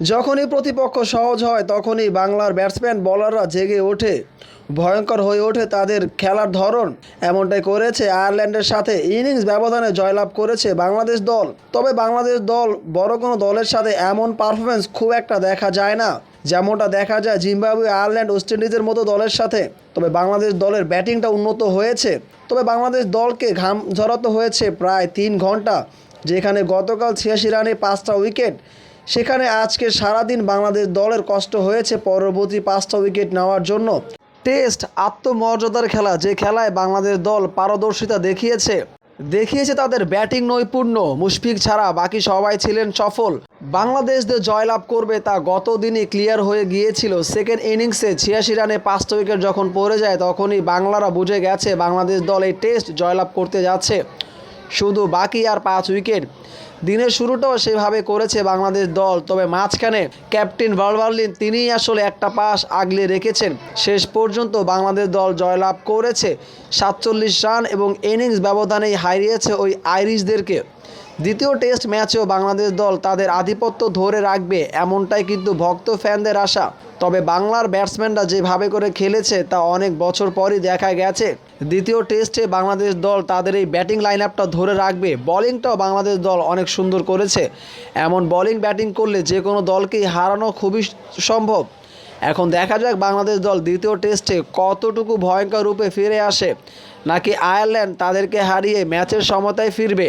যখনই প্রতিপক্ষ সহজ হয়, তখনই বাংলার ব্যাটসম্যান বলাররা জেগে ওঠে। ভয়ঙ্কর হয়ে ওঠে তাদের খেলার ধরন। এমনটাই করেছে আয়ারল্যান্ডের সাথে। ইনিংস ব্যবধানে জয়লাভ করেছে বাংলাদেশ দল। তবে বাংলাদেশ দল বড় কোনো দলের সাথে এমন পারফরমেন্স খুব একটা দেখা যায় না। যেমনটা দেখা যায় জিম্বাবুয়ে, আয়ারল্যান্ড, ওয়েস্ট ইন্ডিজের মতো দলের সাথে। তবে বাংলাদেশ দলের ব্যাটিংটা উন্নত হয়েছে। তবে বাংলাদেশ দলকে ঘাম ঝরাতে হয়েছে প্রায় তিন ঘণ্টা। যেখানে গতকাল ছিয়াশি রানে পাঁচটা উইকেট। সেখানে আজকে সারাদিন বাংলাদেশ দলের কষ্ট হয়েছে পরবর্তী পাঁচটা উইকেট নেওয়ার জন্য। টেস্ট আত্মমর্যাদার খেলা, যে খেলায় বাংলাদেশ দল পারদর্শিতা দেখিয়েছে দেখিয়েছে তাদের ব্যাটিং নৈপুণ্য। মুশফিক ছাড়া বাকি সবাই ছিলেন সফল। বাংলাদেশ যে জয়লাভ করবে তা গত দিনই ক্লিয়ার হয়ে গিয়েছিল। সেকেন্ড ইনিংসে ছিয়াশি রানে পাঁচটা উইকেট যখন পড়ে যায়, তখনই বাংলারা বুঝে গেছে বাংলাদেশ দল এই টেস্ট জয়লাভ করতে যাচ্ছে। শুধু বাকি আর পাঁচ উইকেট। দিনের শুরুটাও সেভাবে করেছে বাংলাদেশ দল, তবে মাঝখানে ক্যাপ্টেন ভালভার্লিন তিনিই আসলে একটা পাস আগলে রেখেছেন। শেষ পর্যন্ত বাংলাদেশ দল জয়লাভ করেছে সাতচল্লিশ রান এবং ইনিংস ব্যবধানেই হারিয়েছে ওই আইরিশদেরকে। দ্বিতীয় টেস্ট ম্যাচেও বাংলাদেশ দল তাদের আধিপত্য ধরে রাখবে, এমনটাই কিন্তু ভক্ত ফ্যানদের আশা। তবে বাংলার ব্যাটসম্যানরা যেভাবে করে খেলেছে, তা অনেক বছর পরই দেখা গেছে। দ্বিতীয় টেস্টে বাংলাদেশ দল তাদের এই ব্যাটিং লাইন ধরে রাখবে। বলিংটাও বাংলাদেশ দল অনেক সুন্দর করেছে। এমন বলিং ব্যাটিং করলে যে কোনো দলকেই হারানো খুবই সম্ভব। এখন দেখা যাক বাংলাদেশ দল দ্বিতীয় টেস্টে কতটুকু ভয়ঙ্কর রূপে ফিরে আসে। নাকি আয়ারল্যান্ড তাদেরকে হারিয়ে ম্যাচের সমতায় ফিরবে?